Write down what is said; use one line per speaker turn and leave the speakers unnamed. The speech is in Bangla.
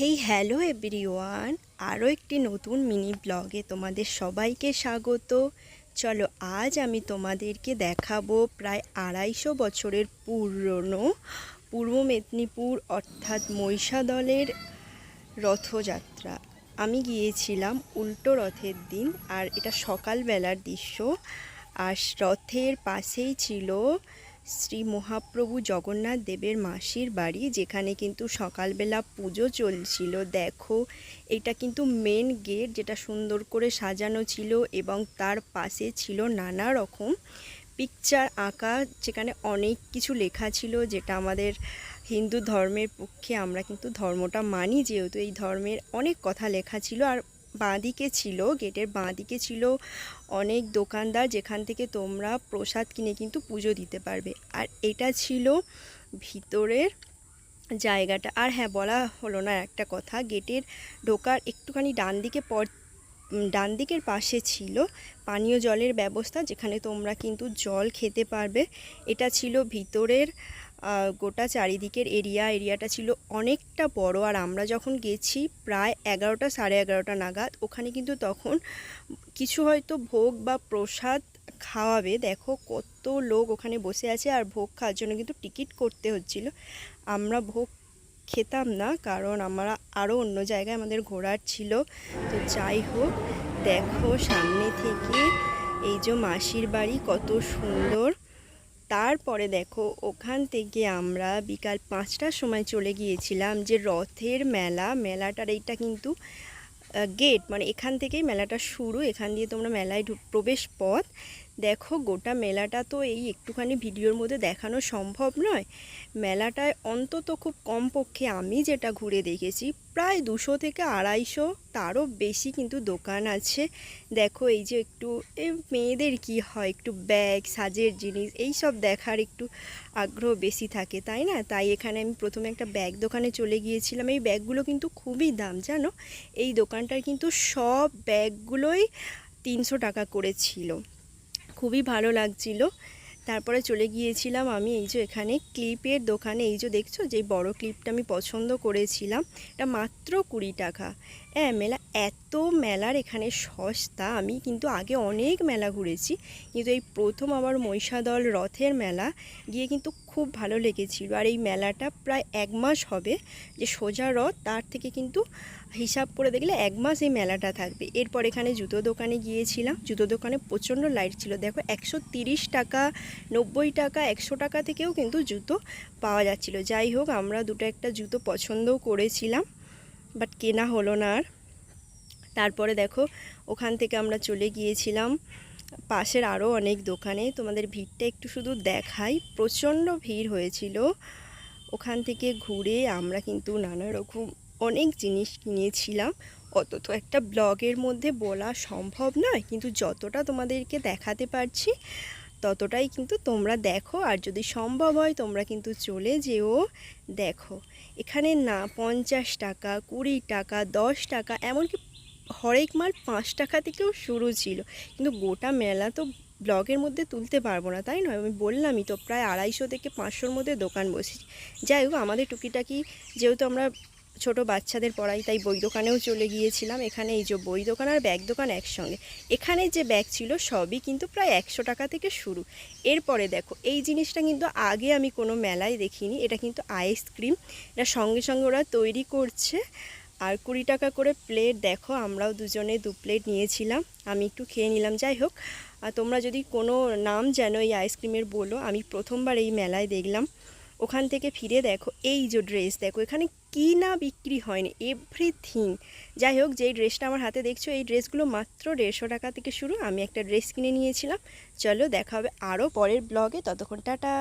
হেই হ্যালো এভরিওয়ান আরও একটি নতুন মিনি ব্লগে তোমাদের সবাইকে স্বাগত। চলো, আজ আমি তোমাদেরকে দেখাবো প্রায় আড়াইশো বছরের পুরনো, পূর্ব মেদিনীপুর অর্থাৎ মহিষাদলের রথযাত্রা। আমি গিয়েছিলাম উল্টো রথের দিন আর এটা সকালবেলার দৃশ্য। আর রথের পাশেই ছিল শ্রী মহাপ্রভু জগন্নাথ দেবের মাসির বাড়ি, যেখানে কিন্তু সকালবেলা পুজো চলছিল। দেখো, এটা কিন্তু মেন গেট যেটা সুন্দর করে সাজানো ছিল এবং তার পাশে ছিল নানা রকম পিকচার আঁকা, যেখানে অনেক কিছু লেখা ছিল, যেটা আমাদের হিন্দু ধর্মের পক্ষে আমরা কিন্তু ধর্মটা মানি, যেহেতু এই ধর্মের অনেক কথা লেখা ছিল। আর বাঁদিকে ছিল, গেটের বাঁদিকে ছিল অনেক দোকানদার যেখান থেকে তোমরা প্রসাদ কিনে কিন্তু পুজো দিতে পারবে। আর এটা ছিল ভিতরের জায়গাটা। আর হ্যাঁ বলা হলো না একটা কথা, গেটের ঢোকার একটুখানি ডান দিকে পর ডান দিকের পাশে ছিল পানীয় জলের ব্যবস্থা, যেখানে তোমরা কিন্তু জল খেতে পারবে। এটা ছিল ভিতরের গোটা চারিদিকের এরিয়া, এরিয়াটা ছিল অনেকটা বড়। আর আমরা যখন গেছি প্রায় এগারোটা, সাড়ে এগারোটা নাগাদ, ওখানে কিন্তু তখন কিছু হয়তো ভোগ বা প্রসাদ খাওয়াবে। দেখো কত লোক ওখানে বসে আছে আর ভোগ খাওয়ার জন্য কিন্তু টিকিট করতে হচ্ছিল। আমরা ভোগ খেতাম না, কারণ আমরা আরও অন্য জায়গায় আমাদের ঘোরার ছিল। তো যাই হোক, দেখো সামনে থেকে এই যে মাসির বাড়ি কত সুন্দর। তারপরে দেখো, ওখান থেকে আমরা বিকাল পাঁচটার সময় চলে গিয়েছিলাম যে রথের মেলা। মেলাটার এইটা কিন্তু গেট মানে এখান থেকেই মেলাটা শুরু। এখান দিয়ে তোমরা মেলায় প্রবেশ পথ। দেখো, গোটা মেলাটা তো এই একটুখানি ভিডিওর মধ্যে দেখানো সম্ভব নয়। মেলাটায় অন্তত খুব কমপক্ষে আমি যেটা ঘুরে দেখেছি, প্রায় দুশো থেকে আড়াইশো তারও বেশি কিন্তু দোকান আছে। দেখো, এই যে একটু মেয়েদের কি হয়, একটু ব্যাগ, সাজের জিনিস, এই সব দেখার একটু আগ্রহ বেশি থাকে, তাই না? তাই এখানে আমি প্রথমে একটা ব্যাগ দোকানে চলে গিয়েছিলাম। এই ব্যাগগুলো কিন্তু খুবই দাম, জানো? এই দোকানটার কিন্তু সব ব্যাগগুলোই তিনশো টাকা করে ছিল। খুবই ভালো লাগছিল। তারপরে চলে গিয়েছিলাম আমি এই যে এখানে ক্লিপের দোকানে। এই যে দেখছ যে বড় ক্লিপটা আমি পছন্দ করেছিলাম। এটা মাত্র কুড়ি টাকা। হ্যাঁ মেলা এত মেলার এখানে সস্তা আমি কিন্তু আগে অনেক মেলা ঘুরেছি। কিন্তু এই প্রথম আমার মহিষাদল রথের মেলা গিয়ে কিন্তু খুব ভালো লেগেছিল। আর এই মেলাটা প্রায় এক মাস হবে যে সোজা রথ, তার থেকে কিন্তু হিসাব করে দেখলে এক মাস এই মেলাটা থাকবে। এরপর এখানে জুতো দোকানে গিয়েছিলাম। জুতো দোকানে প্রচণ্ড লাইট ছিল। দেখো, একশো টাকা, নব্বই টাকা, একশো টাকা থেকেও কিন্তু জুতো পাওয়া যাচ্ছিল। যাই হোক, আমরা দুটো একটা জুতো পছন্দও করেছিলাম, বাট কেনা হলো না আর। তারপরে দেখো, ওখান থেকে আমরা চলে গিয়েছিলাম। পাশের আরও অনেক দোকানে। তোমাদের ভিড়টা একটু শুধু দেখাই। প্রচণ্ড ভিড় হয়েছিল। ওখান থেকে ঘুরে আমরা কিন্তু নানা রকম অনেক জিনিস কিনেছিলাম। অত তো একটা ব্লগের মধ্যে বলা সম্ভব নয়, কিন্তু যতটা তোমাদেরকে দেখাতে পারছি, ততটাই কিন্তু তোমরা দেখো। আর যদি সম্ভব হয়, তোমরা কিন্তু চলে যেও। দেখো, এখানে না পঞ্চাশ টাকা, কুড়ি টাকা, দশ টাকা, এমনকি হরেক মাল পাঁচ টাকা থেকেও শুরু ছিল। কিন্তু গোটা মেলা তো ব্লগের মধ্যে তুলতে পারব না, তাই নয়? আমি বললামই তো, প্রায় আড়াইশো থেকে পাঁচশোর মধ্যে দোকান বসেছি। যাই হোক, আমাদের টুকিটাকি যেহেতু আমরা ছোট বাচ্চাদের পড়াই, তাই বই দোকানেও চলে গিয়েছিলাম। এখানে এই যে বই দোকান আর ব্যাগ দোকান একসঙ্গে। এখানে যে ব্যাগ ছিল, সবই কিন্তু প্রায় একশো টাকা থেকে শুরু। এরপরে দেখো, এই জিনিসটা কিন্তু আগে আমি কোনো মেলায় দেখিনি। এটা কিন্তু আইসক্রিম। এটা সঙ্গে সঙ্গে ওরা তৈরি করছে। আর কুড়ি টাকা করে প্লেট দেখো, আমরাও দুজনে দু প্লেট নিয়েছিলাম। আমি একটু খেয়ে নিলাম, যাই হোক। আর তোমরা যদি কোনো নাম জানো এই আইসক্রিমের বলো, আমি প্রথমবার এই মেলায় দেখলাম। ওখান থেকে ফিরে দেখো, এই যে ড্রেস দেখো, এখানে কি না বিক্রি হয়নি এভরিথিং যাই হোক, যেই ড্রেসটা আমার হাতে দেখছ, এই ড্রেসগুলো মাত্র দেড়শো টাকা থেকে শুরু। আমি একটা ড্রেস কিনে নিয়েছিলাম। চলো, দেখা হবে আরও পরের ব্লগে ততক্ষণ টাটা।